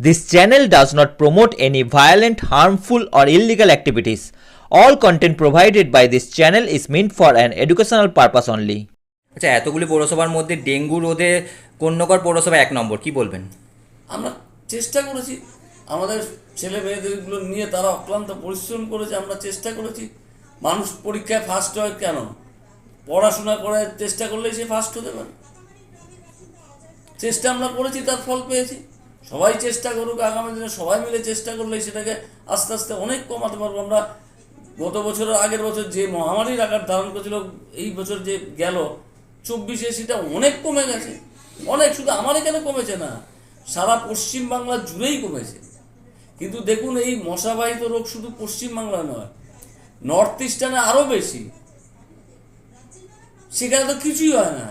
This channel does not promote any violent, harmful, or illegal activities. All content provided by this channel is meant for an educational purpose only. আচ্ছা এতগুলি পৌরসভার মধ্যে dengue রোধে কন্যকর পৌরসভা এক নম্বর কি বলবেন? আমরা চেষ্টা করেছি আমাদের ছেলে মেয়েদেরগুলো নিয়ে তারা অক্লান্ত পরিশ্রম করেছে আমরা চেষ্টা করেছি। মানুষ পরীক্ষায় ফার্স্ট হয় কেন? পড়াশোনা করে চেষ্টা করলেই সে ফার্স্ট হতে পারে। চেষ্টা আমরা করেছি তার ফল পেয়েছি। সবাই চেষ্টা করুক, আগামী দিনে সবাই মিলে চেষ্টা করলেই সেটাকে আস্তে আস্তে অনেক কমাতে পারব। আমরা গত বছরের আগের বছর যে মহামারীর আকার ধারণ করেছিল, এই বছর যে গেল, চব্বিশে সেটা অনেক কমে গেছে। অনেক, শুধু আমার এখানে কমেছে না, সারা পশ্চিম বাংলা জুড়েই কমেছে। কিন্তু দেখুন, এই মশাবাহিত রোগ শুধু পশ্চিম বাংলা নয়, নর্থ ইস্টার্নে আরও বেশি। সেখানে তো কিছুই হয় না।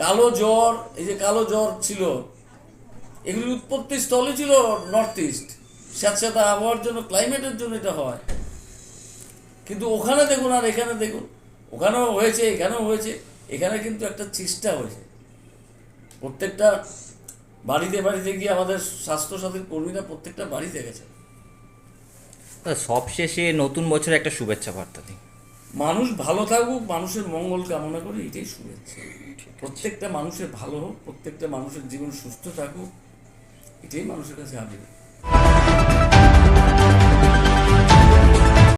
কালো জ্বর, এই যে কালো জ্বর ছিল এগুলির উৎপত্তি স্থলে ছিল নর্থ ইস্ট স্যাঁতস্যাঁতে আবহাওয়ার জন্য ক্লাইমেটের জন্য এটা হয়। কিন্তু ওখানে দেখুন আর এখানে দেখুন ওখানেও হয়েছে এখানেও হয়েছে এখানে কিন্তু একটা চেষ্টা হয়েছে। প্রত্যেকটা বাড়িতে বাড়িতে গিয়ে আমাদের স্বাস্থ্যসাথীর কর্মীরা প্রত্যেকটা বাড়িতে গেছে। সবশেষে নতুন বছরে একটা শুভেচ্ছা বার্তা দিন। মানুষ ভালো থাকুক মানুষের মঙ্গল কামনা করি এটাই শুভেচ্ছা। প্রত্যেকটা মানুষের ভালো হোক প্রত্যেকটা মানুষের জীবন সুস্থ থাকুক। এটাই মানুষের কাছে আবেদন